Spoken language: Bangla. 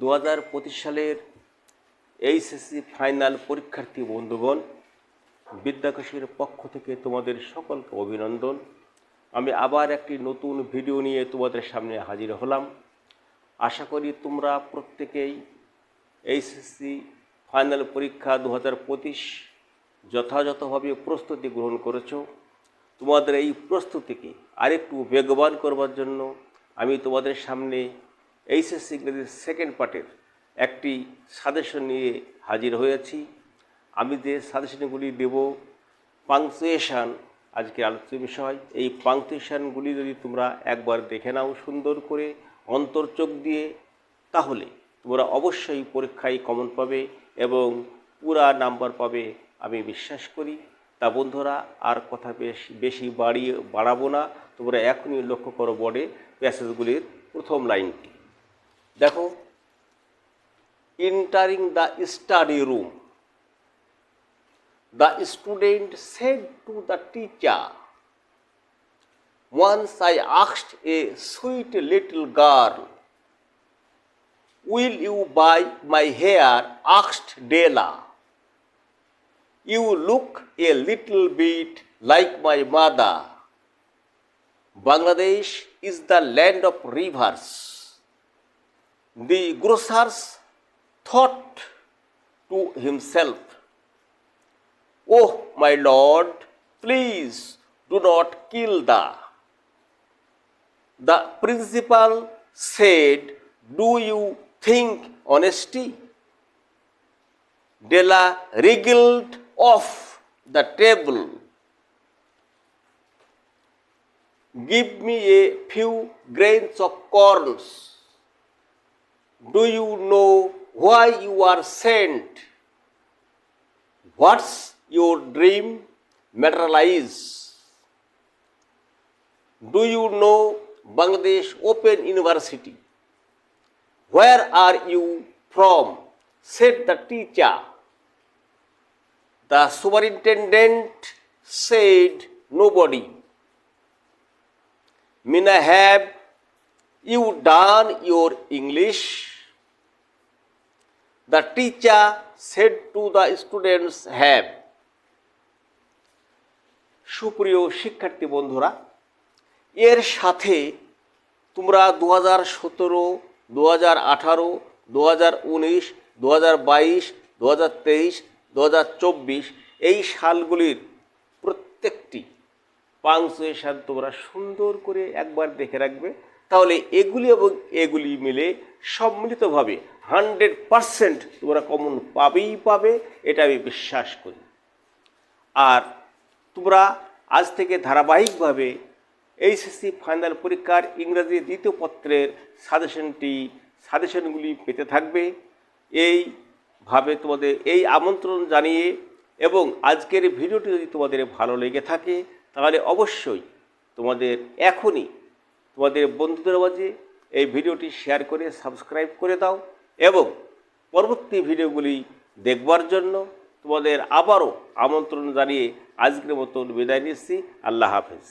দু হাজার পঁচিশ সালের এইচএসসি ফাইনাল পরীক্ষার্থী বন্ধুগণ, বিদ্যাকোষের পক্ষ থেকে তোমাদের সকলকে অভিনন্দন। আমি আবার একটি নতুন ভিডিও নিয়ে তোমাদের সামনে হাজির হলাম। আশা করি তোমরা প্রত্যেকেই এইচএসসি ফাইনাল পরীক্ষা দু হাজার পঁচিশ যথাযথভাবে প্রস্তুতি গ্রহণ করেছ। তোমাদের এই প্রস্তুতিকে আরেকটু বেগবান করবার জন্য আমি তোমাদের সামনে এইচএসসি ইংরেজির সেকেন্ড পার্টের একটি সাজেশন নিয়ে হাজির হয়েছি। আমি যে সাজেশনগুলি দেব পাংচুয়েশান আজকে আলোচ্য বিষয়। এই পাংচুয়েশানগুলি যদি তোমরা একবার দেখে নাও সুন্দর করে অন্তর্চোখ দিয়ে, তাহলে তোমরা অবশ্যই পরীক্ষায় কমন পাবে এবং পুরা নাম্বার পাবে, আমি বিশ্বাস করি। তা বন্ধুরা, আর কথা বেশি বেশি বাড়িয়ে বাড়াবো না। তোমরা এখনই লক্ষ্য করো বোর্ডে প্যাসেজগুলির প্রথম লাইনটি দেখো entering the study room the student said to the teacher once i asked a sweet little girl will you buy my hair asked della you look a little bit like my mother bangladesh is the land of rivers the grocers thought to himself, Oh, my lord, please do not kill the. The principal said, Do you think honesty? Della wriggled off the table. Give me a few grains of corns. Do you know why you are sent? What's your dream materialize? Do you know Bangladesh Open University? Where are you from? said the teacher. The superintendent said, Nobody. Mina, have you done your English? The teacher said to the students, Have. সুপ্রিয় শিক্ষার্থী বন্ধুরা এর সাথে তোমরা দু হাজার সতেরো দু হাজার আঠারো দু হাজার উনিশ দু হাজার বাইশ দু হাজার তেইশ দু হাজার চব্বিশ এই সালগুলির প্রত্যেকটি পাংচুয়েশন তোমরা সুন্দর করে একবার দেখে রাখবে তাহলে এগুলি এবং এগুলি মিলে সম্মিলিতভাবে হান্ড্রেড পারসেন্ট তোমরা কমন পাবেই পাবে, এটা আমি বিশ্বাস করি। আর তোমরা আজ থেকে ধারাবাহিকভাবে এইচএসসি ফাইনাল পরীক্ষার ইংরাজি দ্বিতীয় পত্রের সাজেশনটি, সাজেশনগুলি পেতে থাকবে। এইভাবে তোমাদের এই আমন্ত্রণ জানিয়ে এবং আজকের ভিডিওটি যদি তোমাদের ভালো লেগে থাকে, তাহলে অবশ্যই তোমাদের এখনই তোমাদের বন্ধুদের মাঝে এই ভিডিওটি শেয়ার করে সাবস্ক্রাইব করে দাও এবং পরবর্তী ভিডিওগুলি দেখবার জন্য তোমাদের আবারও আমন্ত্রণ জানিয়ে আজকের মতন বিদায় নিচ্ছি। আল্লাহ হাফেজ।